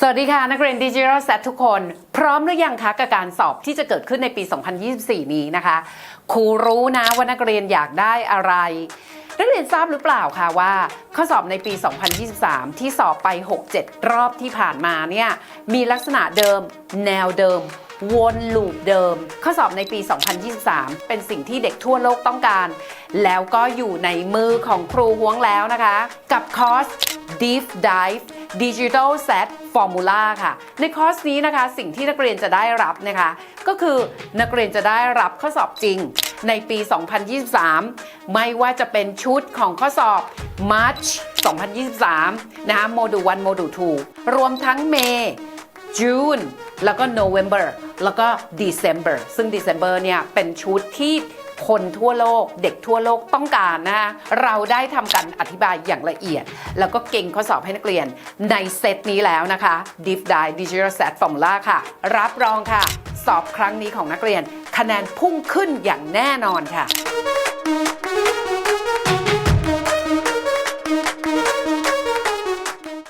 สวัสดีค่ะ นักเรียนดิจิทัลแซทุกคน พร้อมหรือยังคะกับการสอบที่จะเกิดขึ้นในปี 2024 นี้นะคะครูรู้นะว่านักเรียนอยากได้อะไร นักเรียนทราบหรือเปล่าคะว่า ข้อสอบในปี 2023 ที่สอบไป 6-7 รอบที่ผ่านมาเนี่ยมีลักษณะเดิม แนวเดิมวนลูปเดิม ข้อสอบในปี 2023 เป็นสิ่งที่เด็กทั่วโลกต้องการ แล้วก็อยู่ในมือของครูห้วงแล้วนะคะ กับคอร์ส Deep Dive Digital Set Formula ค่ะ ในคอร์สนี้นะคะ สิ่งที่นักเรียนจะได้รับนะคะ ก็คือนักเรียนจะได้รับข้อสอบจริงในปี 2023 ไม่ว่าจะเป็นชุดของข้อสอบ March 2023 นะคะโมดูล1โมดูล2รวมทั้งเม June แล้วก็ November แล้วก็ December ซึ่ง December เนี่ยเป็นชุดที่ คนทั่วโลก เด็กทั่วโลกต้องการนะคะเราได้ทำการอธิบายอย่างละเอียด แล้วก็เก่งข้อสอบให้นักเรียนในเซตนี้แล้วนะคะ Deep Dive Digital Set Formula ค่ะ รับรองค่ะ สอบครั้งนี้ของนักเรียน คะแนนพุ่งขึ้นอย่างแน่นอนค่ะ